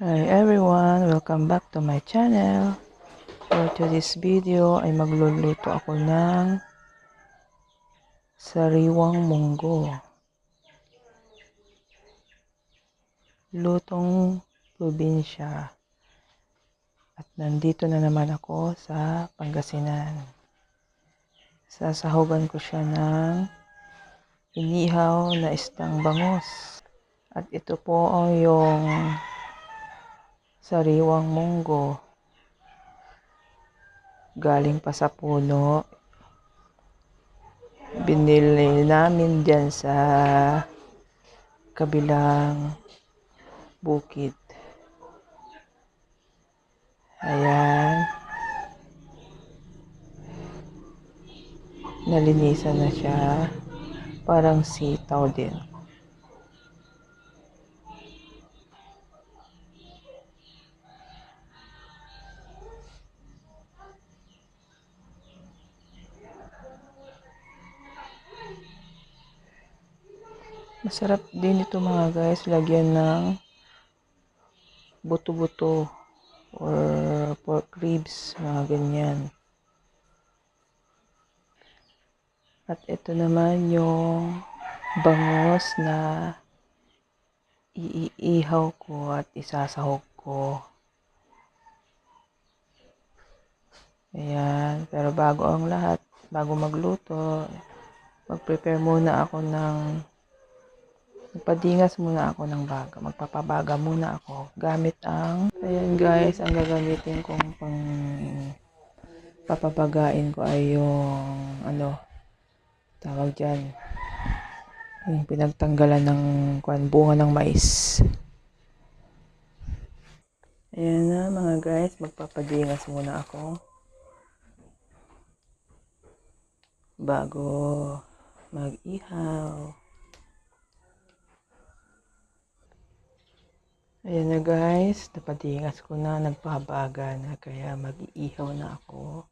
Hi everyone! Welcome back to my channel. For today's video ay magluluto ako ng sariwang munggo. Lutong probinsya. At nandito na naman ako sa Pangasinan. Sasahugan ko siya ng inihaw na istang bangos. At ito po ang yung sariwang munggo. Galing pa sa puno. Binili namin dyan sa kabilang bukid. Ayan. Nalinisan na siya. Parang sitaw din. Masarap din ito mga guys, lagyan ng buto-buto or pork ribs, mga ganyan. At ito naman yung bangos na iihaw ko at isasahog ko. Ayan, pero bago ang lahat, bago magluto, mag-prepare muna ako ng Magpadingas muna ako ng baga. Magpapabaga muna ako. Gamit ang, ayan guys, ang gagamitin kong pang papabagain ko ay yung, ano, tawag dyan, yung pinagtanggalan ng kwan, bunga ng mais. Ayan na mga guys, magpapadingas muna ako. Bago mag-ihaw. Ayan na guys, napadingas ko na, nagpabaga na, kaya mag-iihaw na ako.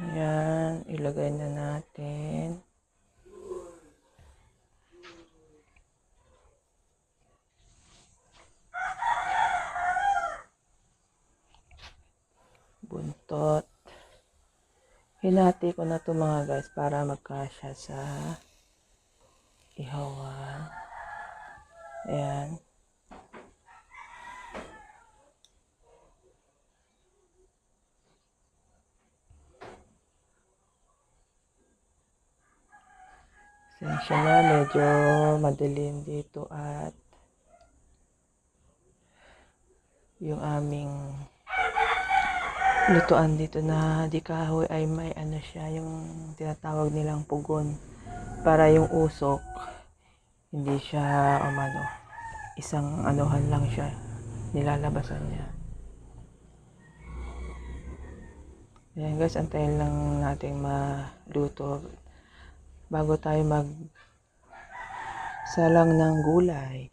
Ayan, ilagay na natin. Buntot. Hinati ko na to mga guys para magkasya sa ihawan. Ayan. Sensya na, medyo madilim dito at yung aming lutuan dito na di kahoy ay may ano siya, yung tinatawag nilang pugon para yung usok hindi siya umano isang anuhan lang siya. Nilalabasan niya. Ayan guys, antayin lang natin maluto bago tayo mag salang ng gulay.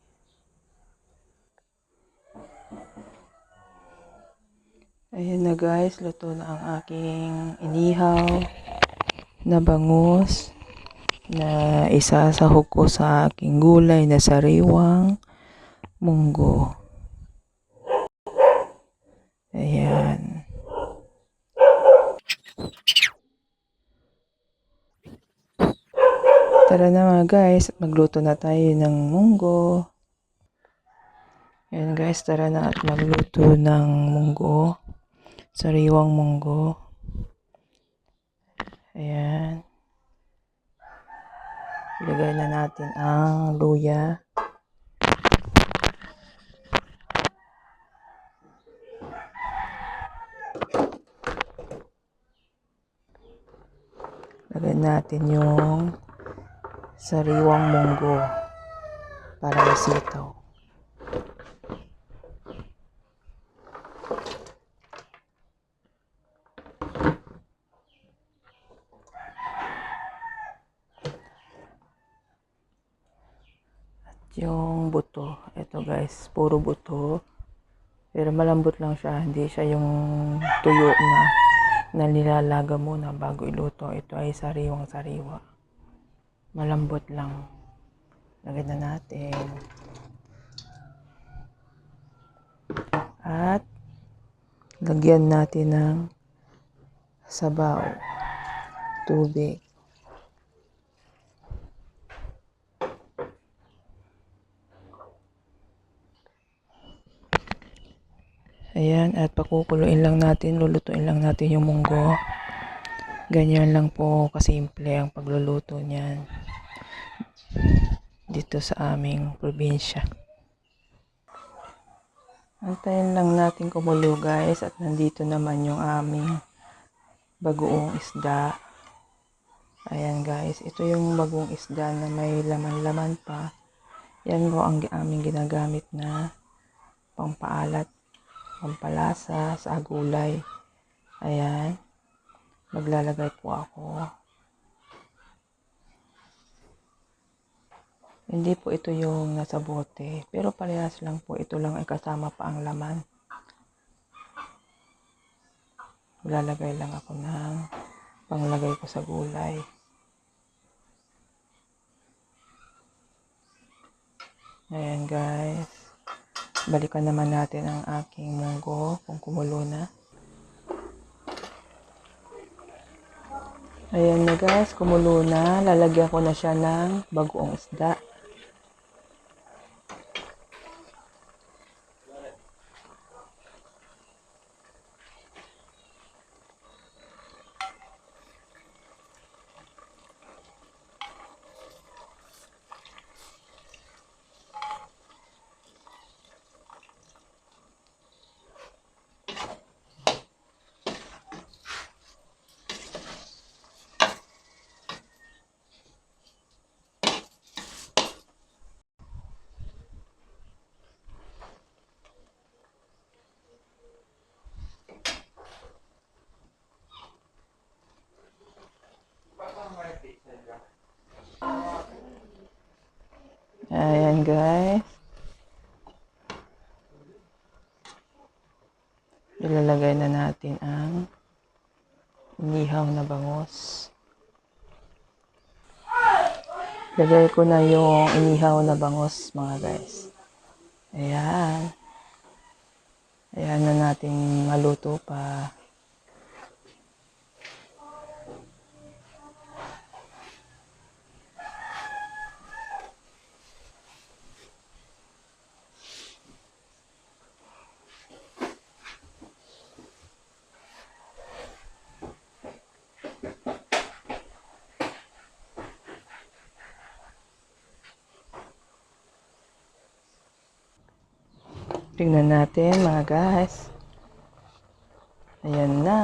Ayan na guys, luto na ang aking inihaw na bangus na isasahog ko sa aking gulay na sariwang munggo. Ayan. Tara na mga guys, magluto na tayo ng munggo. Ayan guys, tara na at magluto ng munggo. Sariwang munggo. Ayan. Ilagay na natin ang luya. Lagay natin yung sariwang munggo para masitaw. yung buto. Ito guys, puro buto. Pero malambot lang siya. Hindi siya yung tuyo na, na nilalaga muna bago iluto. Ito ay sariwang sariwa. Malambot lang. Lagyan na natin. At lagyan natin ng sabaw, tubig. Ayan, at pakukuluin lang natin, lulutuin lang natin yung munggo. Ganyan lang po kasimple ang pagluluto niyan dito sa aming probinsya. Antayin lang natin kumulo guys at nandito naman yung aming bagoong isda. Ayan guys, ito yung bagong isda na may laman-laman pa. Yan po ang aming ginagamit na pampaalat, pampalasa sa gulay. Ayan, maglalagay po ako. Hindi po ito yung nasa bote, pero parehas lang po. Ito lang ay kasama pa ang laman. Lalagay lang ako ng panglagay ko sa gulay. Ayan guys. Balikan naman natin ang aking munggo kung kumulo na. Ayan na guys, kumulo na. Lalagyan ko na siya ng bagoong isda. Ayan guys. Ilalagay na natin ang inihaw na bangos. Lagay ko na yung inihaw na bangos mga guys. Ayan. Ayan na natin maluto pa. Tingnan natin mga guys. Ayan na.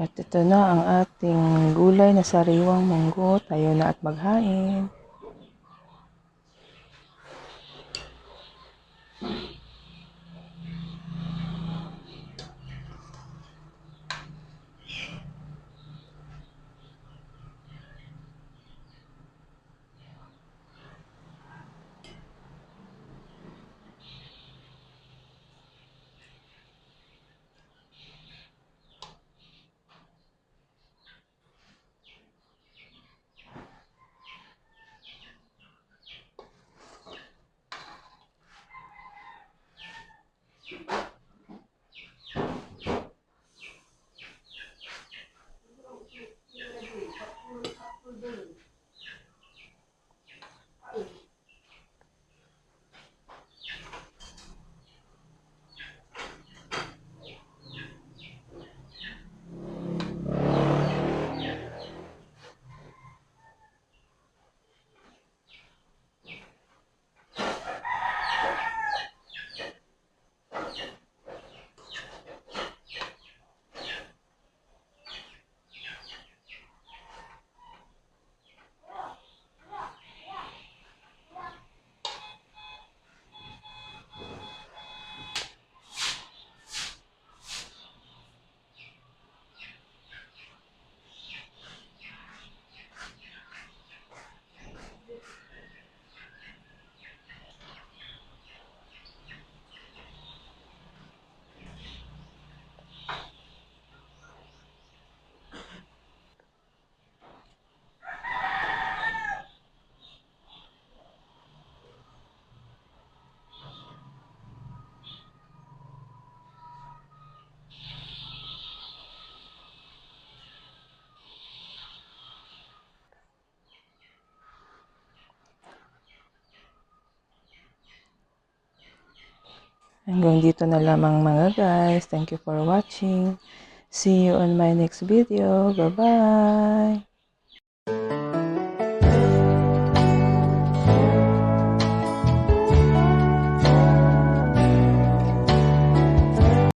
At ito na ang ating gulay na sariwang munggo. Tayo na at maghain. Hanggang dito na lamang mga guys. Thank you for watching. See you on my next video. Bye-bye.